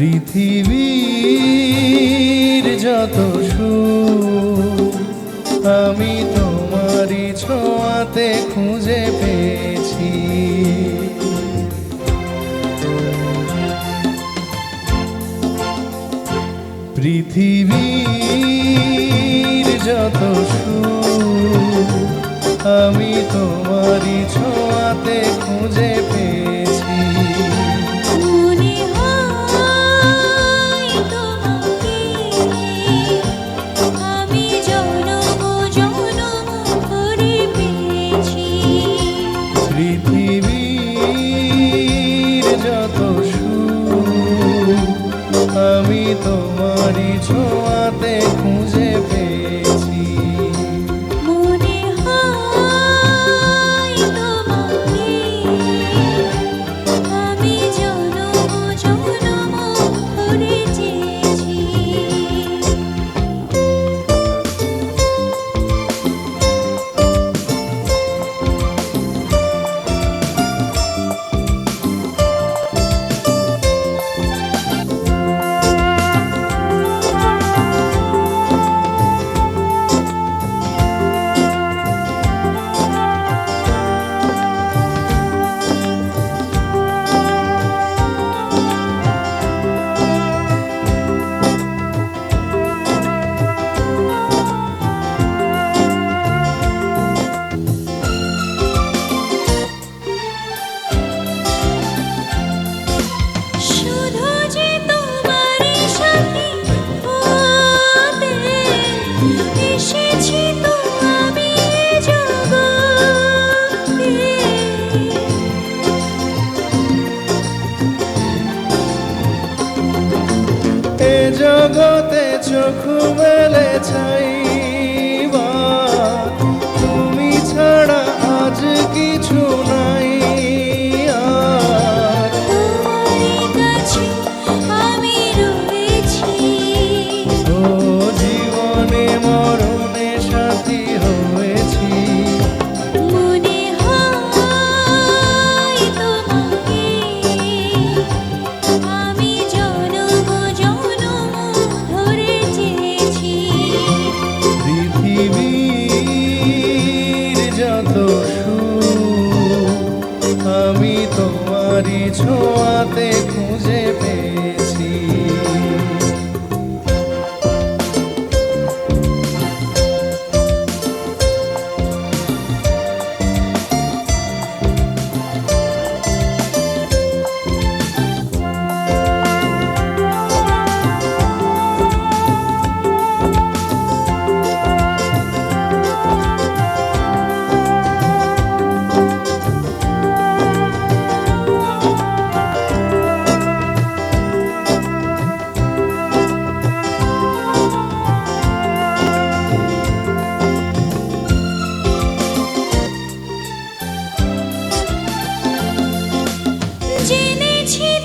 পৃথিবীর যত আমি তোমারই ছোঁয়াতে খুঁজে পেয়েছি। পৃথিবীর যত আমি তোমারই ছোঁয়াতে তোমারি ছোঁয়া। চোখ মেলে চাই জেনেছি